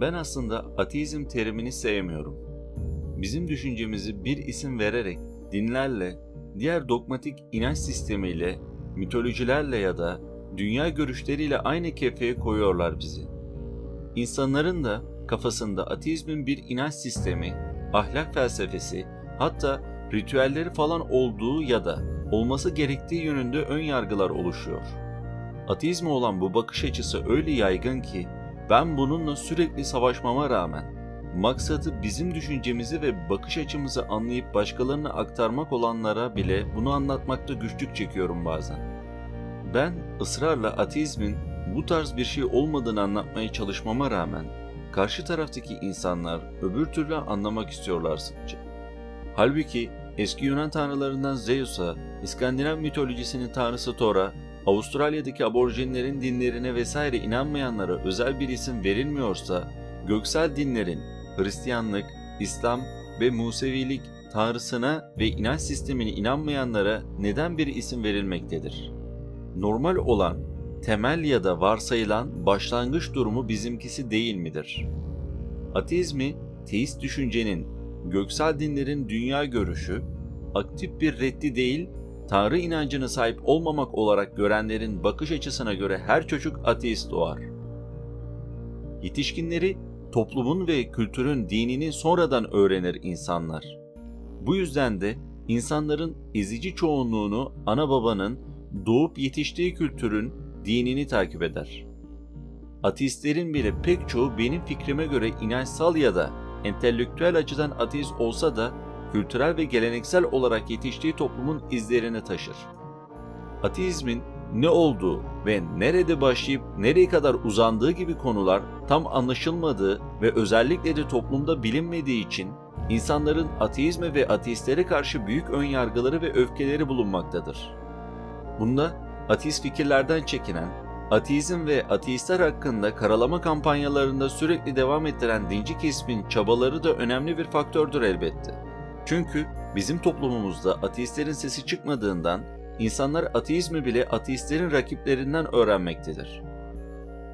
Ben aslında ateizm terimini sevmiyorum. Bizim düşüncemizi bir isim vererek dinlerle, diğer dogmatik inanç sistemiyle, mitolojilerle ya da dünya görüşleriyle aynı kefeye koyuyorlar bizi. İnsanların da kafasında ateizmin bir inanç sistemi, ahlak felsefesi, hatta ritüelleri falan olduğu ya da olması gerektiği yönünde ön yargılar oluşuyor. Ateizme olan bu bakış açısı öyle yaygın ki ben bununla sürekli savaşmama rağmen maksadı bizim düşüncemizi ve bakış açımızı anlayıp başkalarına aktarmak olanlara bile bunu anlatmakta güçlük çekiyorum bazen. Ben ısrarla ateizmin bu tarz bir şey olmadığını anlatmaya çalışmama rağmen karşı taraftaki insanlar öbür türlü anlamak istiyorlar sıkça. Halbuki eski Yunan tanrılarından Zeus'a, İskandinav mitolojisinin tanrısı Thor'a, Avustralya'daki aborjinlerin dinlerine vesaire inanmayanlara özel bir isim verilmiyorsa, göksel dinlerin Hristiyanlık, İslam ve Musevilik tanrısına ve inanç sistemine inanmayanlara neden bir isim verilmektedir? Normal olan, temel ya da varsayılan başlangıç durumu bizimkisi değil midir? Ateizmi, teist düşüncenin, göksel dinlerin dünya görüşü, aktif bir reddi değil, Tanrı inancına sahip olmamak olarak görenlerin bakış açısına göre her çocuk ateist doğar. Yetişkinleri toplumun ve kültürün dinini sonradan öğrenir insanlar. Bu yüzden de insanların ezici çoğunluğunu ana babanın doğup yetiştiği kültürün dinini takip eder. Ateistlerin bile pek çoğu benim fikrime göre inançsal ya da entelektüel açıdan ateist olsa da kültürel ve geleneksel olarak yetiştiği toplumun izlerini taşır. Ateizmin ne olduğu ve nerede başlayıp nereye kadar uzandığı gibi konular tam anlaşılmadığı ve özellikle de toplumda bilinmediği için insanların ateizme ve ateistlere karşı büyük önyargıları ve öfkeleri bulunmaktadır. Bunda ateist fikirlerden çekinen, ateizm ve ateistler hakkında karalama kampanyalarında sürekli devam ettiren dinci kesimin çabaları da önemli bir faktördür elbette. Çünkü bizim toplumumuzda ateistlerin sesi çıkmadığından insanlar ateizmi bile ateistlerin rakiplerinden öğrenmektedir.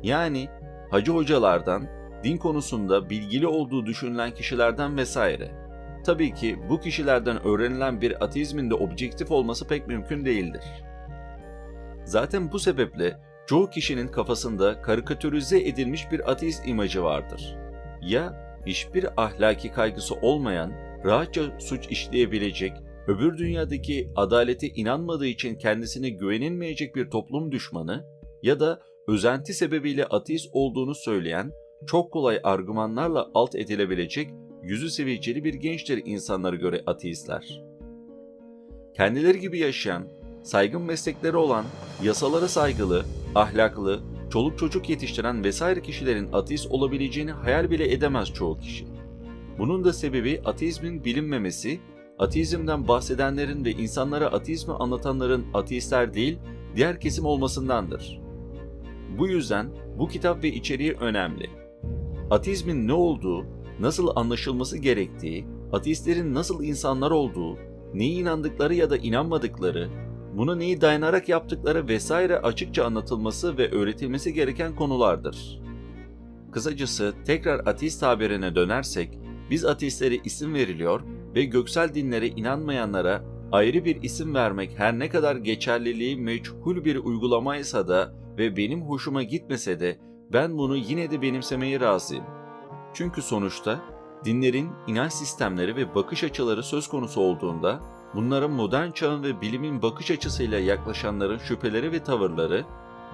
Yani hacı hocalardan, din konusunda bilgili olduğu düşünülen kişilerden vesaire. Tabii ki bu kişilerden öğrenilen bir ateizmin de objektif olması pek mümkün değildir. Zaten bu sebeple çoğu kişinin kafasında karikatürize edilmiş bir ateist imajı vardır. Ya hiçbir ahlaki kaygısı olmayan, rahatça suç işleyebilecek, öbür dünyadaki adalete inanmadığı için kendisine güvenilmeyecek bir toplum düşmanı ya da özenti sebebiyle ateist olduğunu söyleyen, çok kolay argümanlarla alt edilebilecek yüzü seviyeceli bir gençtir insanlara göre ateistler. Kendileri gibi yaşayan, saygın meslekleri olan, yasalara saygılı, ahlaklı, çoluk çocuk yetiştiren vesaire kişilerin ateist olabileceğini hayal bile edemez çoğu kişi. Bunun da sebebi ateizmin bilinmemesi, ateizmden bahsedenlerin ve insanlara ateizmi anlatanların ateistler değil, diğer kesim olmasındandır. Bu yüzden bu kitap ve içeriği önemli. Ateizmin ne olduğu, nasıl anlaşılması gerektiği, ateistlerin nasıl insanlar olduğu, neye inandıkları ya da inanmadıkları, buna neyi dayanarak yaptıkları vesaire açıkça anlatılması ve öğretilmesi gereken konulardır. Kısacası tekrar ateist tabirine dönersek, biz ateistlere isim veriliyor ve göksel dinlere inanmayanlara ayrı bir isim vermek her ne kadar geçerliliği meçhul bir uygulamaysa da ve benim hoşuma gitmese de ben bunu yine de benimsemeye razıyım. Çünkü sonuçta dinlerin inanç sistemleri ve bakış açıları söz konusu olduğunda bunların modern çağın ve bilimin bakış açısıyla yaklaşanların şüpheleri ve tavırları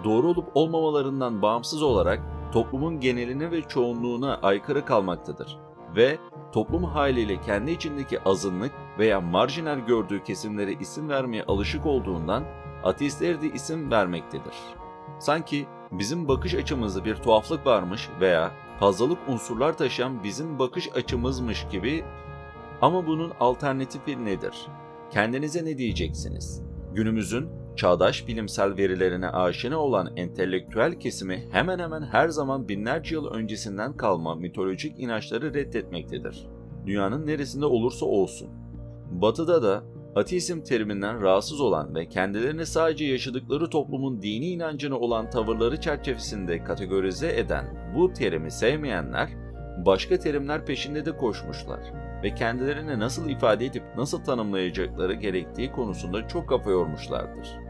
doğru olup olmamalarından bağımsız olarak toplumun geneline ve çoğunluğuna aykırı kalmaktadır ve toplum haliyle kendi içindeki azınlık veya marjinal gördüğü kesimlere isim vermeye alışık olduğundan ateistlere de isim vermektedir. Sanki bizim bakış açımızda bir tuhaflık varmış veya fazlalık unsurlar taşıyan bizim bakış açımızmış gibi ama bunun alternatifi nedir? Kendinize ne diyeceksiniz? Günümüzün çağdaş bilimsel verilerine aşina olan entelektüel kesimi hemen hemen her zaman binlerce yıl öncesinden kalma mitolojik inançları reddetmektedir. Dünyanın neresinde olursa olsun. Batı'da da ateizm teriminden rahatsız olan ve kendilerini sadece yaşadıkları toplumun dini inancına olan tavırları çerçevesinde kategorize eden bu terimi sevmeyenler başka terimler peşinde de koşmuşlar ve kendilerini nasıl ifade edip nasıl tanımlayacakları gerektiği konusunda çok kafa yormuşlardır.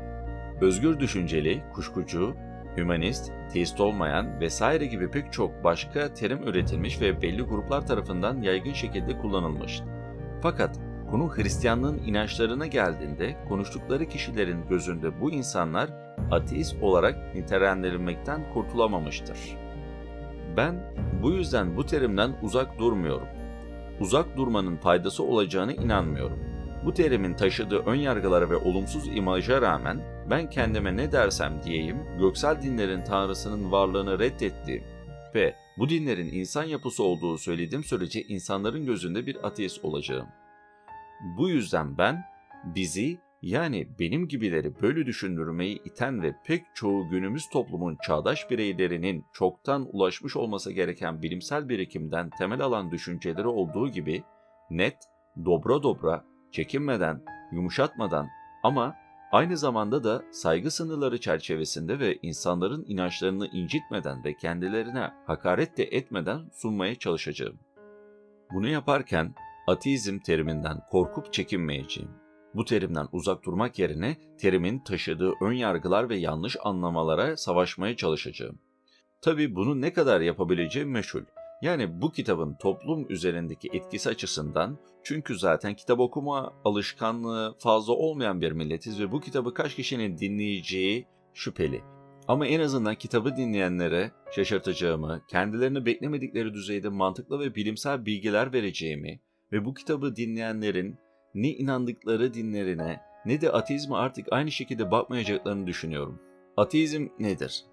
Özgür düşünceli, kuşkucu, hümanist, teist olmayan vesaire gibi pek çok başka terim üretilmiş ve belli gruplar tarafından yaygın şekilde kullanılmış. Fakat konu Hristiyanlığın inançlarına geldiğinde konuştukları kişilerin gözünde bu insanlar ateist olarak nitelendirilmekten kurtulamamıştır. Ben bu yüzden bu terimden uzak durmuyorum. Uzak durmanın faydası olacağını inanmıyorum. Bu terimin taşıdığı ön yargılara ve olumsuz imaja rağmen ben kendime ne dersem diyeyim göksel dinlerin tanrısının varlığını reddettiğim ve bu dinlerin insan yapısı olduğu söylediğim sürece insanların gözünde bir ateist olacağım. Bu yüzden ben bizi yani benim gibileri böyle düşündürmeyi iten ve pek çoğu günümüz toplumun çağdaş bireylerinin çoktan ulaşmış olması gereken bilimsel birikimden temel alan düşünceleri olduğu gibi net, dobra dobra, çekinmeden, yumuşatmadan ama aynı zamanda da saygı sınırları çerçevesinde ve insanların inançlarını incitmeden ve kendilerine hakaret de etmeden sunmaya çalışacağım. Bunu yaparken ateizm teriminden korkup çekinmeyeceğim. Bu terimden uzak durmak yerine terimin taşıdığı ön yargılar ve yanlış anlamalara savaşmaya çalışacağım. Tabi bunu ne kadar yapabileceğim meşhur. Yani bu kitabın toplum üzerindeki etkisi açısından çünkü zaten kitap okuma alışkanlığı fazla olmayan bir milletiz ve bu kitabı kaç kişinin dinleyeceği şüpheli. Ama en azından kitabı dinleyenlere şaşırtacağımı, kendilerini beklemedikleri düzeyde mantıklı ve bilimsel bilgiler vereceğimi ve bu kitabı dinleyenlerin ne inandıkları dinlerine ne de ateizme artık aynı şekilde bakmayacaklarını düşünüyorum. Ateizm nedir?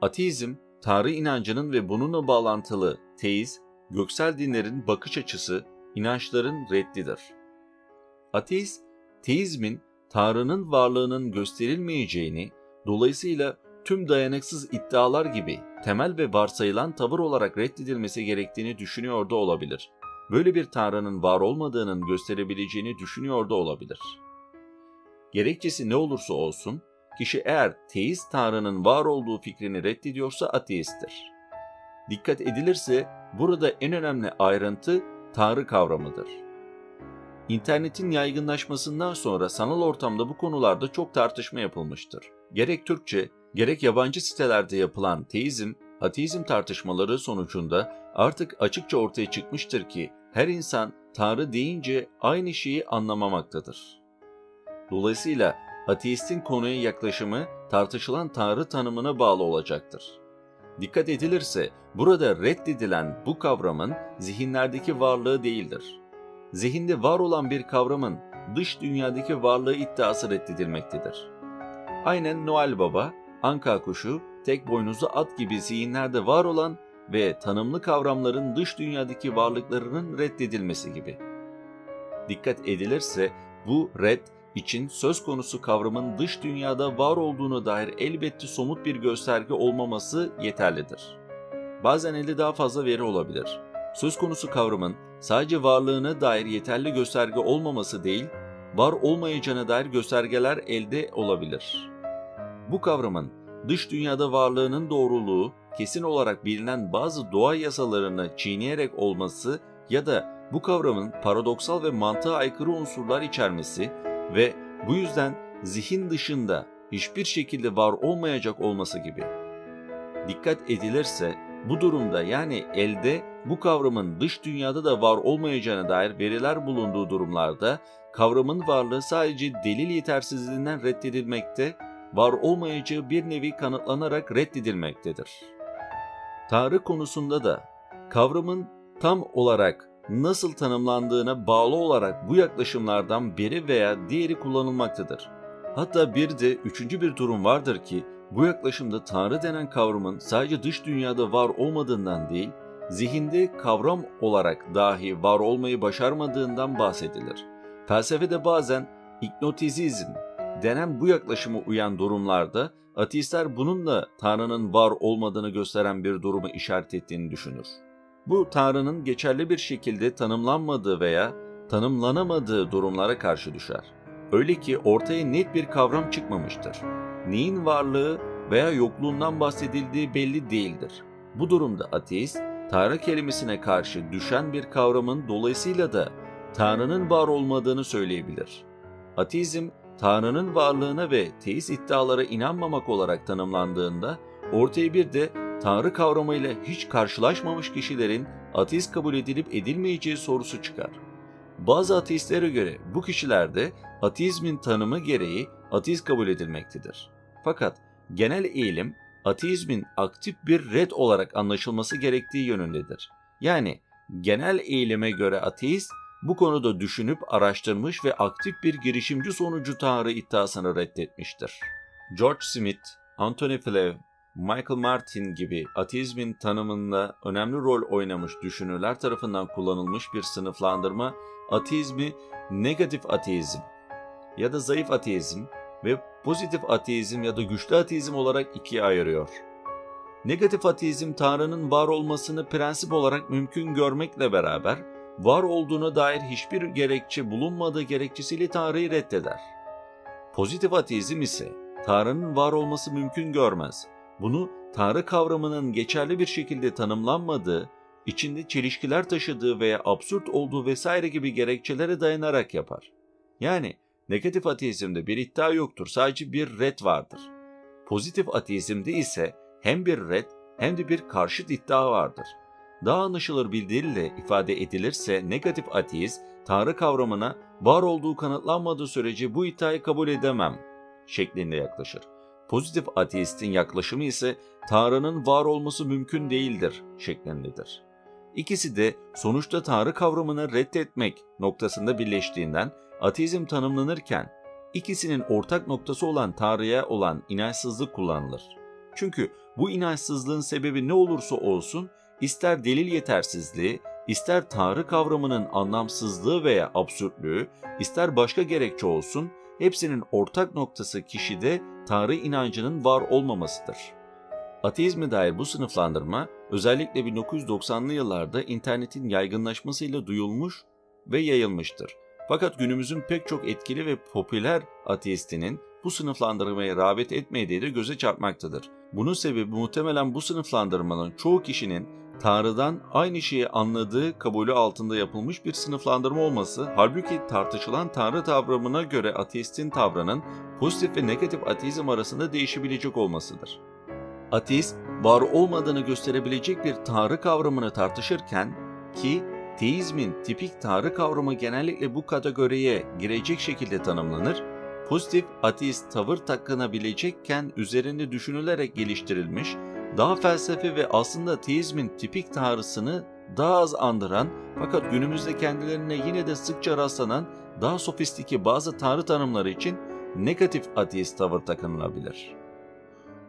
Ateizm, Tanrı inancının ve bununla bağlantılı teiz, göksel dinlerin bakış açısı, inançların reddidir. Ateist, teizmin Tanrı'nın varlığının gösterilmeyeceğini, dolayısıyla tüm dayanıksız iddialar gibi temel ve varsayılan tavır olarak reddedilmesi gerektiğini düşünüyor da olabilir. Böyle bir Tanrı'nın var olmadığının gösterebileceğini düşünüyor da olabilir. Gerekçesi ne olursa olsun, kişi eğer teist Tanrı'nın var olduğu fikrini reddediyorsa ateisttir. Dikkat edilirse burada en önemli ayrıntı Tanrı kavramıdır. İnternetin yaygınlaşmasından sonra sanal ortamda bu konularda çok tartışma yapılmıştır. Gerek Türkçe, gerek yabancı sitelerde yapılan teizm, ateizm tartışmaları sonucunda artık açıkça ortaya çıkmıştır ki her insan Tanrı deyince aynı şeyi anlamamaktadır. Dolayısıyla ateistin konuya yaklaşımı tartışılan Tanrı tanımına bağlı olacaktır. Dikkat edilirse burada reddedilen bu kavramın zihinlerdeki varlığı değildir. Zihinde var olan bir kavramın dış dünyadaki varlığı iddiası reddedilmektedir. Aynen Noel Baba, anka kuşu, tek boynuzlu at gibi zihinlerde var olan ve tanımlı kavramların dış dünyadaki varlıklarının reddedilmesi gibi. Dikkat edilirse bu red için söz konusu kavramın dış dünyada var olduğunu dair elbette somut bir gösterge olmaması yeterlidir. Bazen elde daha fazla veri olabilir. Söz konusu kavramın sadece varlığına dair yeterli gösterge olmaması değil, var olmayacağına dair göstergeler elde olabilir. Bu kavramın dış dünyada varlığının doğruluğu kesin olarak bilinen bazı doğa yasalarını çiğneyerek olması ya da bu kavramın paradoksal ve mantığa aykırı unsurlar içermesi ve bu yüzden zihin dışında hiçbir şekilde var olmayacak olması gibi. Dikkat edilirse bu durumda yani elde bu kavramın dış dünyada da var olmayacağına dair veriler bulunduğu durumlarda kavramın varlığı sadece delil yetersizliğinden reddedilmekte, var olmayacağı bir nevi kanıtlanarak reddedilmektedir. Tanrı konusunda da kavramın tam olarak nasıl tanımlandığına bağlı olarak bu yaklaşımlardan biri veya diğeri kullanılmaktadır. Hatta bir de üçüncü bir durum vardır ki bu yaklaşımda Tanrı denen kavramın sadece dış dünyada var olmadığından değil, zihinde kavram olarak dahi var olmayı başarmadığından bahsedilir. Felsefede bazen ignotizizm denen bu yaklaşımı uyan durumlarda ateistler bununla Tanrı'nın var olmadığını gösteren bir durumu işaret ettiğini düşünür. Bu Tanrı'nın geçerli bir şekilde tanımlanmadığı veya tanımlanamadığı durumlara karşı düşer. Öyle ki ortaya net bir kavram çıkmamıştır. Neyin varlığı veya yokluğundan bahsedildiği belli değildir. Bu durumda ateist, Tanrı kelimesine karşı düşen bir kavramın dolayısıyla da Tanrı'nın var olmadığını söyleyebilir. Ateizm, Tanrı'nın varlığına ve teist iddialara inanmamak olarak tanımlandığında ortaya bir de Tanrı kavramıyla hiç karşılaşmamış kişilerin ateist kabul edilip edilmeyeceği sorusu çıkar. Bazı ateistlere göre bu kişilerde ateizmin tanımı gereği ateist kabul edilmektedir. Fakat genel eğilim ateizmin aktif bir red olarak anlaşılması gerektiği yönündedir. Yani genel eğilime göre ateist bu konuda düşünüp araştırmış ve aktif bir girişimci sonucu Tanrı iddiasını reddetmiştir. George Smith, Anthony Flew, Michael Martin gibi ateizmin tanımında önemli rol oynamış düşünürler tarafından kullanılmış bir sınıflandırma ateizmi negatif ateizm ya da zayıf ateizm ve pozitif ateizm ya da güçlü ateizm olarak ikiye ayırıyor. Negatif ateizm Tanrı'nın var olmasını prensip olarak mümkün görmekle beraber var olduğuna dair hiçbir gerekçe bulunmadığı gerekçesiyle Tanrı'yı reddeder. Pozitif ateizm ise Tanrı'nın var olması mümkün görmez. Bunu Tanrı kavramının geçerli bir şekilde tanımlanmadığı, içinde çelişkiler taşıdığı veya absürt olduğu vesaire gibi gerekçelere dayanarak yapar. Yani negatif ateizmde bir iddia yoktur, sadece bir red vardır. Pozitif ateizmde ise hem bir red hem de bir karşıt iddia vardır. Daha anlaşılır bir dille ifade edilirse negatif ateist, Tanrı kavramına var olduğu kanıtlanmadığı sürece bu iddiayı kabul edemem şeklinde yaklaşır. Pozitif ateistin yaklaşımı ise Tanrı'nın var olması mümkün değildir şeklindedir. İkisi de sonuçta Tanrı kavramını reddetmek noktasında birleştiğinden ateizm tanımlanırken ikisinin ortak noktası olan Tanrı'ya olan inançsızlık kullanılır. Çünkü bu inançsızlığın sebebi ne olursa olsun ister delil yetersizliği, ister Tanrı kavramının anlamsızlığı veya absürtlüğü, ister başka gerekçe olsun, hepsinin ortak noktası kişide Tanrı inancının var olmamasıdır. Ateizme dair bu sınıflandırma özellikle 1990'lı yıllarda internetin yaygınlaşmasıyla duyulmuş ve yayılmıştır. Fakat günümüzün pek çok etkili ve popüler ateistinin bu sınıflandırmaya rağbet etmediği de göze çarpmaktadır. Bunun sebebi muhtemelen bu sınıflandırmanın çoğu kişinin Tanrı'dan aynı şeyi anladığı kabulü altında yapılmış bir sınıflandırma olması, halbuki tartışılan Tanrı tavrımına göre ateistin tavrının pozitif ve negatif ateizm arasında değişebilecek olmasıdır. Ateist, var olmadığını gösterebilecek bir Tanrı kavramını tartışırken ki teizmin tipik Tanrı kavramı genellikle bu kategoriye girecek şekilde tanımlanır, pozitif ateist tavır takınabilecekken üzerinde düşünülerek geliştirilmiş, daha felsefi ve aslında teizmin tipik tanrısını daha az andıran fakat günümüzde kendilerine yine de sıkça rastlanan daha sofistike bazı tanrı tanımları için negatif ateist tavır takınılabilir.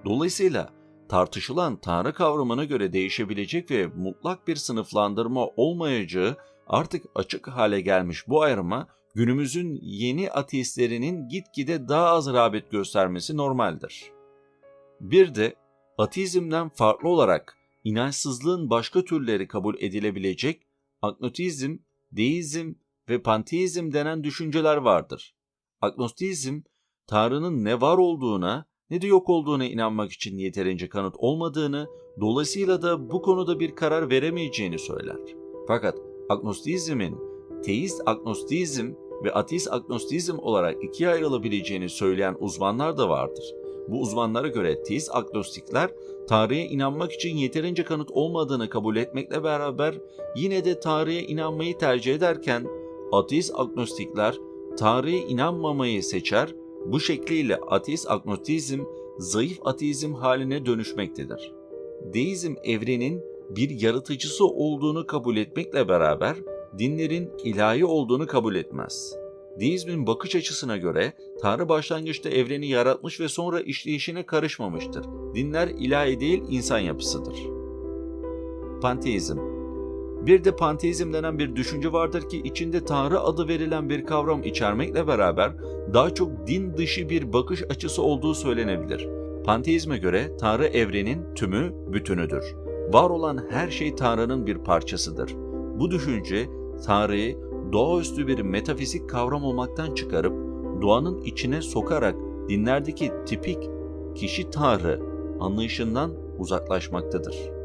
Dolayısıyla tartışılan tanrı kavramına göre değişebilecek ve mutlak bir sınıflandırma olmayacağı artık açık hale gelmiş bu ayrıma günümüzün yeni ateistlerinin gitgide daha az rağbet göstermesi normaldir. Bir de ateizmden farklı olarak inançsızlığın başka türleri kabul edilebilecek agnotizm, deizm ve panteizm denen düşünceler vardır. Agnostizm, Tanrı'nın ne var olduğuna ne de yok olduğuna inanmak için yeterince kanıt olmadığını, dolayısıyla da bu konuda bir karar veremeyeceğini söyler. Fakat agnostizmin teist agnostizm ve ateist agnostizm olarak ikiye ayrılabileceğini söyleyen uzmanlar da vardır. Bu uzmanlara göre teist agnostikler Tanrı'ya inanmak için yeterince kanıt olmadığını kabul etmekle beraber yine de Tanrı'ya inanmayı tercih ederken ateist agnostikler Tanrı'ya inanmamayı seçer, bu şekliyle ateist agnostizm zayıf ateizm haline dönüşmektedir. Deizm evrenin bir yaratıcısı olduğunu kabul etmekle beraber dinlerin ilahi olduğunu kabul etmez. Deizmin bakış açısına göre Tanrı başlangıçta evreni yaratmış ve sonra işleyişine karışmamıştır. Dinler ilahi değil insan yapısıdır. Panteizm Bir de panteizm denen bir düşünce vardır ki içinde Tanrı adı verilen bir kavram içermekle beraber daha çok din dışı bir bakış açısı olduğu söylenebilir. Panteizme göre Tanrı evrenin tümü, bütünüdür. Var olan her şey Tanrı'nın bir parçasıdır. Bu düşünce Tanrı'yı doğaüstü bir metafizik kavram olmaktan çıkarıp doğanın içine sokarak dinlerdeki tipik kişi Tanrı anlayışından uzaklaşmaktadır.